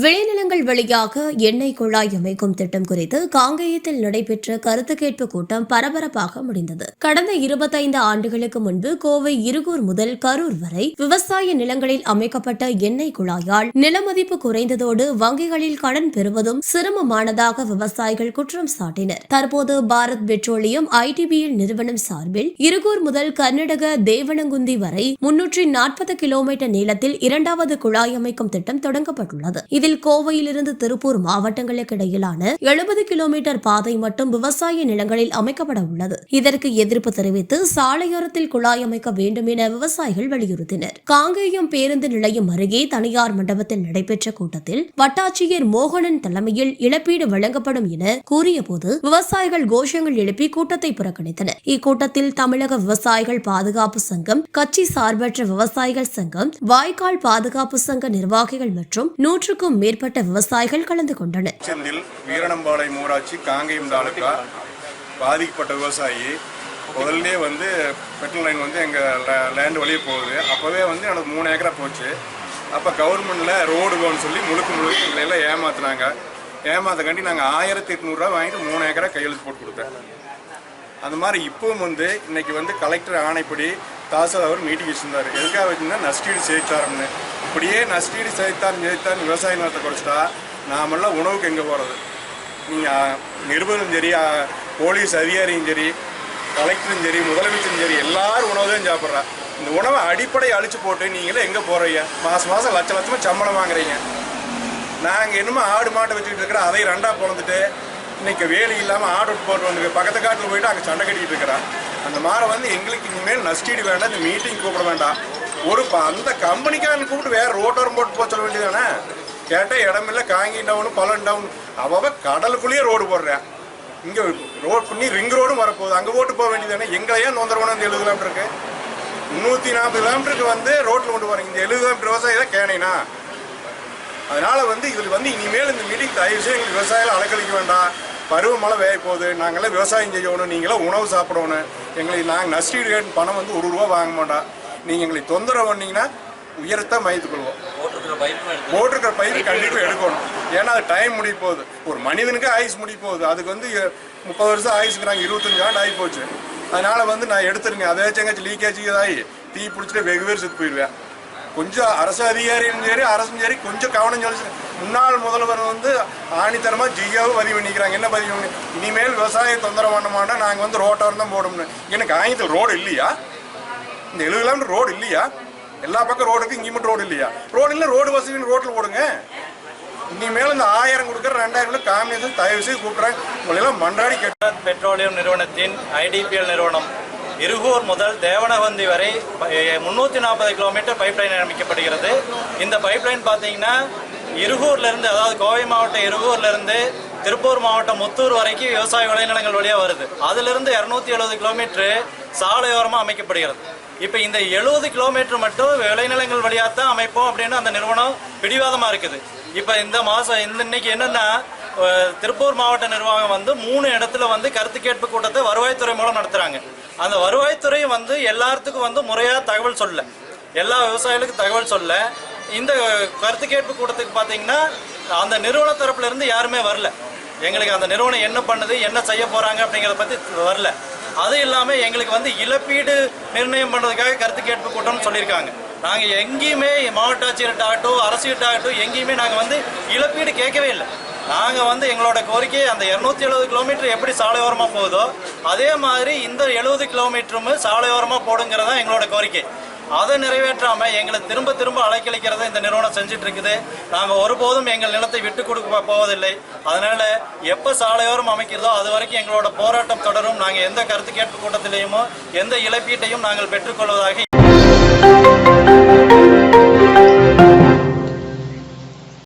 விளைநிலங்கள் வழியாக எண்ணெய் குழாய் அமைக்கும் திட்டம் குறித்து காங்கேயத்தில் நடைபெற்ற கருத்து கேட்பு கூட்டம் பரபரப்பாக முடிந்தது. கடந்த இருபத்தைந்து ஆண்டுகளுக்கு முன்பு கோவை இருகூர் முதல் கரூர் வரை விவசாய நிலங்களில் அமைக்கப்பட்ட எண்ணெய் குழாயால் நிலமதிப்பு குறைந்ததோடு வங்கிகளில் கடன் பெறுவதும் சிரமமானதாக விவசாயிகள் குற்றம் சாட்டினர். தற்போது பாரத் பெட்ரோலியம் ஐடிபிஎல் நிறுவனம் சார்பில் இருகூர் முதல் கர்நாடக தேவனங்குந்தி வரை முன்னூற்றி நாற்பது கிலோமீட்டர் நீளத்தில் இரண்டாவது குழாய் அமைக்கும் திட்டம் தொடங்கப்பட்டுள்ளது. இதில் கோவையிலிருந்து திருப்பூர் மாவட்டங்களுக்கு இடையிலான எழுபது கிலோமீட்டர் பாதை மட்டும் விவசாய நிலங்களில் அமைக்கப்பட உள்ளது. இதற்கு எதிர்ப்பு தெரிவித்து சாலையோரத்தில் குழாய் அமைக்க வேண்டும் என விவசாயிகள் வலியுறுத்தினர். காங்கேயம் பேருந்து நிலையம் அருகே தனியார் மண்டபத்தில் நடைபெற்ற கூட்டத்தில் வட்டாட்சியர் மோகனன் தலைமையில் இழப்பீடு வழங்கப்படும் என கூறியபோது விவசாயிகள் கோஷங்கள் எழுப்பி கூட்டத்தை புறக்கணித்தனர். இக்கூட்டத்தில் தமிழக விவசாயிகள் பாதுகாப்பு சங்கம் கட்சி சார்பற்ற விவசாயிகள் சங்கம் வாய்க்கால் பாதுகாப்பு சங்க நிர்வாகிகள் மற்றும் நூற்றுக்கும் மேற்பட்ட விவசாயிகள் கலந்து கொண்டனர். செந்தில் வீரணம்பாளையம் ஊராட்சி காங்கேயம் தாலுக்கா பாதிக்கப்பட்ட விவசாயி. முதல்லே வந்து பெட்ரோல் லைன் வந்து எங்கள் லேண்ட் வழியே போகுது. அப்போவே வந்து எனக்கு மூணு ஏக்கரா போச்சு. அப்போ கவர்மெண்ட்டில் ரோடு கோன்னு சொல்லி முழுக்க முழுக்க எங்களை எல்லாம் ஏமாத்துனாங்க. ஏமாத்தக்காண்டி நாங்கள் ஆயிரத்தி எட்நூறுரூவா வாங்கிட்டு மூணு ஏக்கரா கையெழுத்து போட்டு கொடுத்தேன். அந்த மாதிரி இப்போவும் வந்து இன்னைக்கு வந்து கலெக்டர் ஆணைப்படி தாசர் அவர் மீட்டிங் வச்சுருந்தார். எதுக்காக வச்சுருந்தா நஷ்டீடு சேர்த்தாரம்னு இப்படியே நஷ்டீடு சேர்த்தான் ஜெயித்தான் விவசாய நிலத்தை குறைச்சிட்டா நாமெல்லாம் உணவுக்கு எங்கே போகிறது நீங்கள் நிருபரும் சரி போலீஸ் அதிகாரியும் சரி கலெக்டரும் சரி முதலமைச்சரும் சரி எல்லாரும் உணவு தான் சாப்பிட்றா. இந்த உணவை அடிப்படை அழிச்சு போட்டு நீங்களே எங்கே போகிறீங்க மாதம் மாதம் லட்ச லட்சமாக சம்பளம் வாங்குறீங்க. நாங்கள் என்னமோ ஆடு மாட்டை வச்சுக்கிட்டு இருக்கிறோம் அதை ரெண்டாக பிறந்துட்டு இன்றைக்கி வேலி இல்லாமல் ஆடு போட்டு வந்து பக்கத்து காட்டில் போயிட்டு அங்கே சண்டை கட்டிக்கிட்டு இருக்கிறான் அந்த மாதிரி வந்து எங்களுக்கு இனிமேல் நஷ்டீடு வேண்டாம் இந்த மீட்டிங் கூப்பிட வேண்டாம். ஒரு ப- அந்த கம்பெனிக்காரன் கூப்பிட்டு வேற ரோட்டோரம் போட்டு போக சொல்ல வேண்டியதானே கேட்டால் இடமில்ல காங்கி டவுன் பலன் டவுன் அவ கடலுக்குள்ளேயே ரோடு போடுறேன் இங்கே ரோட் பண்ணி ரிங் ரோடும் வரப்போகுது. அங்கே ஓட்டு போக வேண்டியதானே எங்களையே நொந்தரவணும் இந்த எழுபது கிலோமீட்டருக்கு முந்நூற்றி நாற்பது கிலோமீட்டருக்கு வந்து ரோட்டில் கொண்டு போகிறீங்க இந்த எழுபது கிலோமீட்டர் விவசாயி தான் கேனேனா. அதனால் வந்து இதில் வந்து இனிமேல் இந்த மீட்டிங் தயவுசெய்து எங்களுக்கு விவசாயிகள் அலக்களிக்க வேண்டாம். பருவமழை வேய போகுது. நாங்களாம் விவசாயம் செய்யணும். நீங்களாம் உணவு சாப்பிடணும். எங்களுக்கு நாங்கள் நஷ்டீடு பணம் வந்து ஒரு ரூபா வாங்க மாட்டோம். நீங்கள் எங்களுக்கு தொந்தரவு பண்ணீங்கன்னா உயரத்தான் மைத்துக்கொள்வோம் போட்டிருக்கிற பயிர் கண்டிப்பாக எடுக்கணும். ஏன்னா அது டைம் முடிய போகுது. ஒரு மனிதனுக்கு ஆயுஸ் முடிய போகுது. அதுக்கு வந்து முப்பது வருஷம் ஆயுசுங்கிறாங்க இருபத்தஞ்சு ஆண்டு ஆகி போச்சு. அதனால வந்து நான் எடுத்துருங்க. அதை எங்காச்சும் லீக்கேஜ் இதாகி தீ பிடிச்சிட்டு வெகு பேர் செத்து போயிடுவேன் கொஞ்சம் அரசு அதிகாரியும் சரி அரசும் சரி கொஞ்சம் கவனம் சொல்லி முன்னாள் முதல்வர் வந்து ஆணித்தனமாக ஜியோவை பதிவு பண்ணிக்கிறாங்க. என்ன பதிவு பண்ணி? இனிமேல் விவசாயம் தொந்தரவு பண்ண மாட்டோம். நாங்கள் வந்து ரோட்டோரம் தான் போடணும்னு. எனக்கு ஆயத்தில் ரோடு இல்லையா? இந்த எழுபது கிலோமீட்டர் ரோடு இல்லையா? எல்லா பக்கம் ரோடுக்கு இங்கே மட்டும் ரோடு இல்லையா? ரோடு இல்லை ரோடு வசதி ரோட்டில் போடுங்க இனிமேல் இந்த ஆயிரம் கொடுக்குற ரெண்டாயிரம் காம்பினேஷன் தயவு செய்து கூப்பிட்றேன். உங்களெல்லாம் மன்றாடி கேட்டு பெட்ரோலியம் நிறுவனத்தின் ஐடிபிஎல் நிறுவனம் இருகூர் முதல் தேவனகந்தி வரை முந்நூற்றி நாற்பது கிலோமீட்டர் பைப்லைன் அமைக்கப்படுகிறது. இந்த பைப்லைன் பார்த்தீங்கன்னா இருகூர்லேருந்து அதாவது கோவை மாவட்டம் இருகூர்லேருந்து திருப்பூர் மாவட்டம் முத்தூர் வரைக்கும் விவசாய விளைநிலங்கள் வழியாக வருது. அதிலிருந்து இரநூத்தி எழுபது கிலோமீட்டரு சாலையோரமாக அமைக்கப்படுகிறது. இப்போ இந்த எழுபது கிலோமீட்டர் மட்டும் விளைநிலங்கள் வழியாக தான் அமைப்போம் அப்படின்னு அந்த நிறுவனம் பிடிவாதமாக இருக்குது. இப்போ இந்த மாதம் இந்த இன்னைக்கு என்னென்னா திருப்பூர் மாவட்ட நிர்வாகம் வந்து மூணு இடத்துல வந்து கருத்து கேட்பு கூட்டத்தை வருவாய்த்துறை மூலம் நடத்துகிறாங்க அந்த வருவாய்த்துறை வந்து எல்லாத்துக்கும் வந்து முறையாக தகவல் சொல்ல. எல்லா விவசாயிகளுக்கும் தகவல் சொல்ல. இந்த கருத்து கேட்பு கூட்டத்துக்கு பார்த்தீங்கன்னா அந்த நிறுவன தரப்புலேருந்து யாருமே வரல. எங்களுக்கு அந்த நிறுவனம் என்ன பண்ணுது என்ன செய்ய போகிறாங்க அப்படிங்கிறத பற்றி வரல. அது இல்லாமல் எங்களுக்கு வந்து இழப்பீடு நிர்ணயம் பண்ணுறதுக்காக கருத்து கேட்பு கூட்டம்னு சொல்லியிருக்காங்க. நாங்கள் எங்கேயுமே மாவட்ட ஆட்சியர்கிட்ட ஆகட்டும் அரசுகிட்ட ஆகட்டும் எங்கேயுமே நாங்கள் வந்து இழப்பீடு கேட்கவே இல்லை. நாங்கள் வந்து எங்களோட கோரிக்கை அந்த இரநூத்தி எழுபது கிலோமீட்டர் எப்படி சாலையோரமாக போகுதோ அதே மாதிரி இந்த எழுபது கிலோமீட்டரும் சாலையோரமாக போடுங்கிறதான் எங்களோட கோரிக்கை. அதை நிறைவேற்றாம எங்களை திரும்ப திரும்ப அலைக்கழிக்கிறத இந்த நிறுவனம் செஞ்சுட்டு இருக்குது நாங்கள் ஒருபோதும் எங்கள் நிலத்தை விட்டு கொடுக்க போவதில்லை. அதனால எப்போ சாலையோரம் அமைக்கிறதோ அது வரைக்கும் எங்களோட போராட்டம் தொடரும். நாங்கள் எந்த கருத்து கேட்பு கூட்டத்திலேயுமோ எந்த இழப்பீட்டையும் நாங்கள் பெற்றுக்கொள்வதாக